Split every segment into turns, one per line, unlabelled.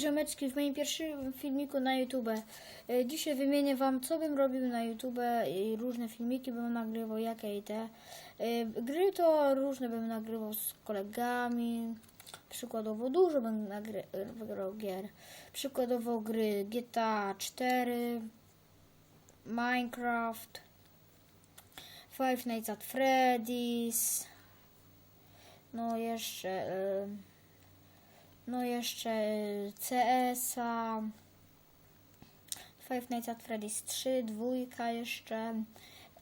Ziomeczki, w moim pierwszym filmiku na YouTube. E, Dzisiaj wymienię Wam, co bym robił na YouTube i różne filmiki bym nagrywał, jakie i te. E, Gry to różne bym nagrywał z kolegami. Przykładowo dużo bym nagrywał gier. Przykładowo gry GTA 4, Minecraft, Five Nights at Freddy's. No jeszcze... e, no jeszcze y, CS-a, Five Nights at Freddy's 3, dwójka jeszcze,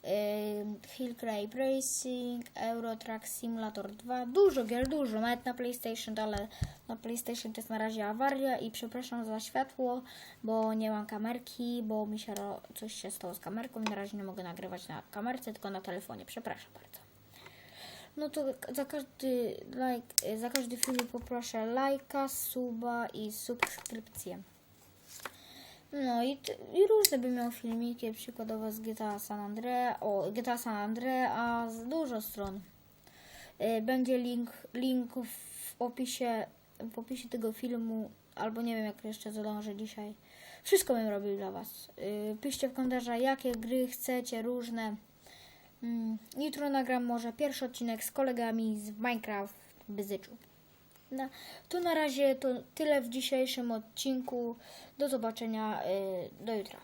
y, Hill Climb Racing, Euro Truck Simulator 2, dużo gier, dużo, nawet na PlayStation, ale na PlayStation to jest na razie awaria i przepraszam za światło, bo nie mam kamerki, bo mi się coś się stało z kamerką i na razie nie mogę nagrywać na kamerce, tylko na telefonie, przepraszam bardzo. No to za każdy like, za każdy film poproszę lajka, suba i subskrypcję. No i, i różne bym miał filmiki, przykładowo z GTA San Andreas, o GTA San Andreas, dużo stron. Y, Będzie link, link w opisie, w opisie tego filmu, albo nie wiem jak jeszcze zadążę dzisiaj. Wszystko bym robił dla Was. Y, Piszcie w komentarzach jakie gry chcecie, różne. Mm, Jutro nagram może pierwszy odcinek z kolegami z Minecraft Byzyczu. No, to na razie to tyle w dzisiejszym odcinku. Do zobaczenia y, do jutra.